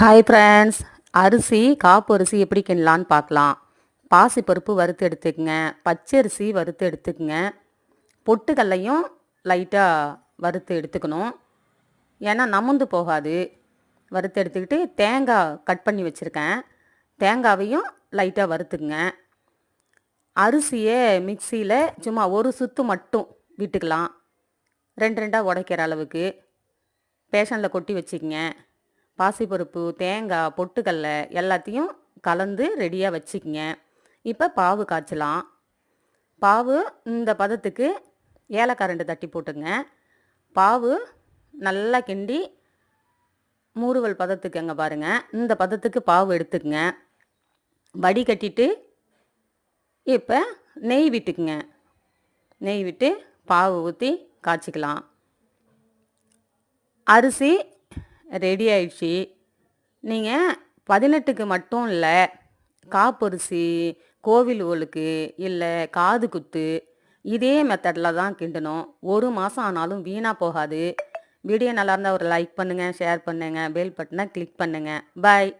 Hi friends அரிசி காப்பு அரிசி எப்படி கிண்ணலான்னு பார்க்கலாம். பாசிப்பருப்பு வறுத்து எடுத்துக்கங்க. பச்சரிசி வறுத்து எடுத்துக்கங்க. பொட்டுக்கல்லையும் லைட்டாக வறுத்து எடுத்துக்கணும். ஏன்னா நமுந்து போகாது. வறுத்து எடுத்துக்கிட்டு தேங்காய் கட் பண்ணி வச்சுருக்கேன். தேங்காவையும் லைட்டாக வறுத்துக்குங்க. அரிசியை மிக்சியில் சும்மா ஒரு சுத்து மட்டும் விட்டுக்கலாம். ரெண்டு ரெண்டாக உடைக்கிற அளவுக்கு. பேஷனில் கொட்டி வச்சுக்கங்க. பாசிப்பருப்பு தேங்காய் பொட்டுக்கடலை எல்லாத்தையும் கலந்து ரெடியாக வச்சுக்கிங்க. இப்போ பாவு காய்ச்சலாம். பாவு இந்த பதத்துக்கு ஏலக்காய் ரெண்டு தட்டி போட்டுங்க. பாவு நல்லா கிண்டி மூறுவல் பதத்துக்கு அங்கே பாருங்கள் இந்த பதத்துக்கு பாவு எடுத்துக்கங்க. வடிகட்டிட்டு இப்போ நெய் விட்டுக்குங்க. நெய் விட்டு பாவு ஊற்றி காய்ச்சிக்கலாம். அரிசி ரெடி ஆயிடுச்சு. நீங்கள் பதினெட்டுக்கு மட்டும் இல்லை காப்பரிசி கோவில் ஓலுக்கு இல்லை காது குத்து இதே மெத்தடில் தான் கிண்டணும். ஒரு மாதம் ஆனாலும் வீணாக போகாது. வீடியோ நல்லா இருந்தால் ஒரு லைக் பண்ணுங்கள் ஷேர் பண்ணுங்கள் பெல் பட்டனை கிளிக் பண்ணுங்கள் பாய்